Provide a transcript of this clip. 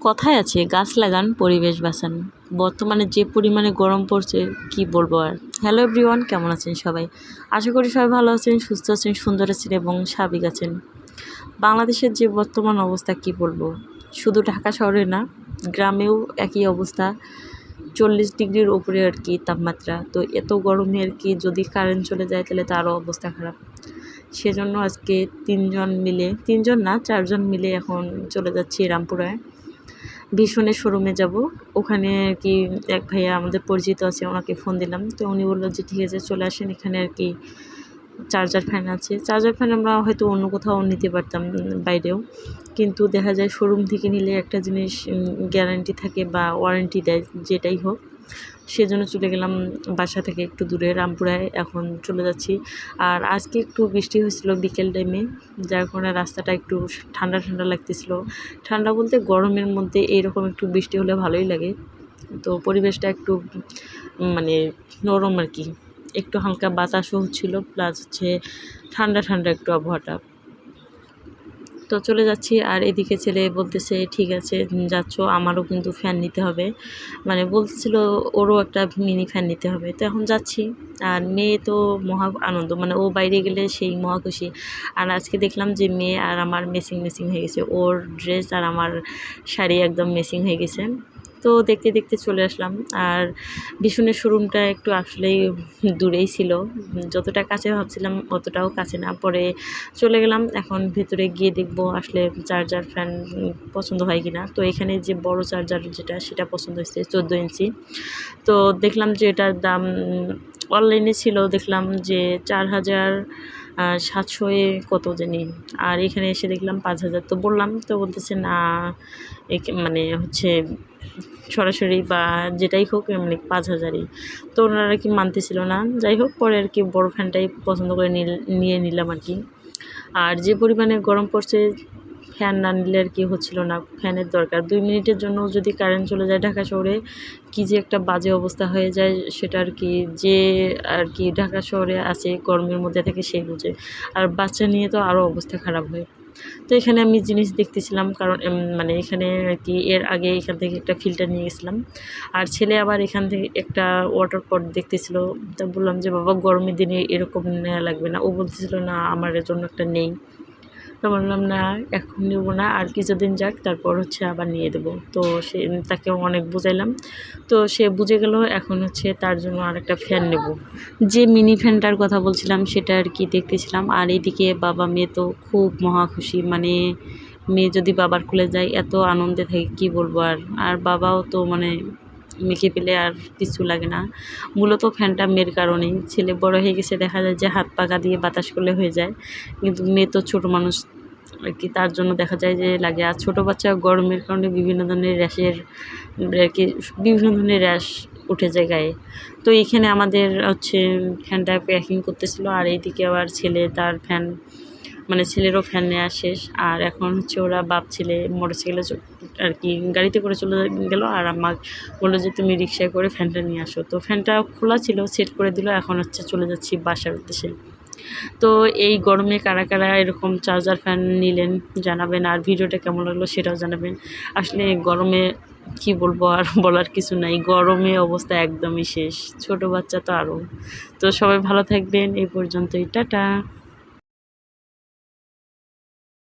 কথায় আছে, গাছ লাগান, পরিবেশ বাঁচান। বর্তমানে যে পরিমাণে গরম পড়ছে, কি বলব আর? হ্যালো এভরিওয়ান কেমন আছেন সবাই? আশা করি সবাই ভালো আছেন, সুস্থ আছেন, সুন্দর আছেন এবং স্বাভাবিক আছেন। বাংলাদেশের যে বর্তমান অবস্থা, কি বলব? শুধু ঢাকা শহরে না, গ্রামেও একই অবস্থা। চল্লিশ ডিগ্রির ওপরে আর কি তাপমাত্রা। তো এত গরমে আর কি যদি কারেন্ট চলে যায়, তাহলে তারও অবস্থা খারাপ। সেজন্য আজকে তিনজন মিলে, তিনজন না, চারজন মিলে এখন চলে যাচ্ছি রামপুরায়। ভীষণের শোরুমে যাব। ওখানে আর কি এক ভাইয়া আমাদের পরিচিত আছে, ওনাকে ফোন দিলাম। তো উনি বলল যে, ঠিক আছে, চলে আসেন। এখানে আর কি চার্জার ফ্যান আছে। চার্জার ফ্যান আমরা হয়তো অন্য কোথাও নিতে পারতাম বাইরেও। কিন্তু দেখা যায় শোরুম থেকে নিলে একটা জিনিস গ্যারান্টি থাকে বা ওয়ারেন্টি দেয়, যেটাই হোক। সেজন্য চলে গেলাম বাসা থেকে একটু দূরে, রামপুরায় এখন চলে যাচ্ছি। আর আজকে একটু বৃষ্টি হয়েছিল বিকেল টাইমে যার কারণে রাস্তাটা একটু ঠান্ডা ঠান্ডা লাগতেছিল। ঠান্ডা বলতে গরমের মধ্যে এইরকম একটু বৃষ্টি হলে ভালোই লাগে। তো পরিবেশটা একটু মানে নরম আর কি। একটু হালকা বাতাসও হচ্ছিল প্লাস হচ্ছে ঠান্ডা ঠান্ডা একটু আবহাওয়াটা। তো চলে যাচ্ছি আর এদিকে ছেলে বলতেছে, ঠিক আছে যাচ্ছ, আমারও কিন্তু ফ্যান নিতে হবে। মানে বলছিল, ওরও একটা মিনি ফ্যান নিতে হবে। তো এখন যাচ্ছি। আর মেয়ে তো মহা আনন্দ মানে ও বাইরে গেলে সেই মহা খুশি। আর আজকে দেখলাম যে মেয়ে আর আমার মেসিং মেসিং হয়ে গেছে। ওর ড্রেস আর আমার শাড়ি একদম মেসিং হয়ে গেছে। তো দেখতে দেখতে চলে আসলাম। আর ভীষণের শোরুমটা একটু আসলেই দূরেই ছিল। যতটা কাছে ভাবছিলাম অতটাও কাছে না। পরে চলে গেলাম। এখন ভেতরে গিয়ে দেখব আসলে চার্জার ফ্যান পছন্দ হয় কি না তো এখানে যে বড় চার্জার যেটা, সেটা পছন্দ হয়েছে চোদ্দ ইঞ্চি। তো দেখলাম যে এটার দাম অনলাইনে ছিল। দেখলাম যে চার হাজার সাতশো এ কত জানি। আর এখানে এসে দেখলাম পাঁচ হাজার। তো বললাম, তো বলতেছে, না মানে হচ্ছে সরাসরি বা যেটাই হোক মানে পাঁচ হাজারই। তো ওনারা কি মানতেছিল না। যাই হোক, পরে আর কি বড় ফ্যানটাই পছন্দ করে নিয়ে নিলাম আর কি। আর যে পরিমাণে গরম পড়ছে ফ্যান না নিলে আর কি হচ্ছিল না, ফ্যানের দরকার। দুই মিনিটের জন্য যদি কারেন্ট চলে যায় ঢাকা শহরে, কী যে একটা বাজে অবস্থা হয়ে যায় সেটা আর কি, যে আর কি ঢাকা শহরে আছে, গরমের মধ্যে থেকে সেই বুঝে। আর বাচ্চা নিয়ে তো আরও অবস্থা খারাপ হয়। তো এখানে আমি জিনিস দেখতেছিলাম, কারণ মানে এখানে আর কি এর আগে এখান থেকে একটা ফিল্টার নিয়ে গেছিলাম। আর ছেলে আবার এখান থেকে একটা ওয়াটার পট দেখতেছিল। তা বললাম যে, বাবা, গরমের দিনে এরকম নেওয়া লাগবে না। ও বলতেছিল, না, আমার জন্য একটা নেই। তো বললাম, না, এখন নেব না, আর কিছুদিন যাক, তারপর হচ্ছে আবার নিয়ে দেবো। তো সে, তাকে অনেক বুঝাইলাম। তো সে বুঝে গেল, এখন হচ্ছে তার জন্য আরেকটা ফ্যান নেব। যে মিনি ফ্যানটার কথা বলছিলাম, সেটা আর কি দেখতেছিলাম। আর এদিকে বাবা মেয়ে তো খুব মহা খুশি মানে মেয়ে যদি বাবার খুলে যায়, এত আনন্দে থাকে, কি বলব আর? আর বাবাও তো মানে মেখে পেলে আর কিছু লাগে না। মূলত ফ্যানটা মেয়ের কারণেই। ছেলে বড় হয়ে গেছে, দেখা যায় যে হাত পাকা দিয়ে বাতাস করলে হয়ে যায়। কিন্তু মেয়ে তো ছোটো মানুষ, আর কি তার জন্য দেখা যায় যে লাগে। আর ছোটো বাচ্চা গরমের কারণে বিভিন্ন ধরনের র্যাশের, আর কি বিভিন্ন ধরনের র্যাশ উঠে যায় গায়ে। তো এইখানে আমাদের হচ্ছে ফ্যানটা প্যাকিং করতেছিল, আর এইদিকে আবার ছেলে তার ফ্যান মানে ছেলেরও ফ্যান নেওয়া শেষ। আর এখন হচ্ছে ওরা বাপ, ছেলে মোটরসাইকেলে আর কি গাড়িতে করে চলে গেল। আর আমার বলল যে, তুমি রিক্সায় করে ফ্যানটা নিয়ে আসো। তো ফ্যানটা খোলা ছিল সেট করে দিল। এখন হচ্ছে চলে যাচ্ছি বাসার উদ্দেশ্যে। তো এই গরমে কারা কারা এরকম চার্জার ফ্যান নিলেন জানাবেন। আর ভিডিওটা কেমন লাগল সেটাও জানাবেন। আসলে গরমে কি বলব আর বলার কিছু নাই। গরমে অবস্থা একদমই শেষ। ছোট বাচ্চা তো আরও তো সবাই ভালো থাকবেন। এই পর্যন্তই। টাটা।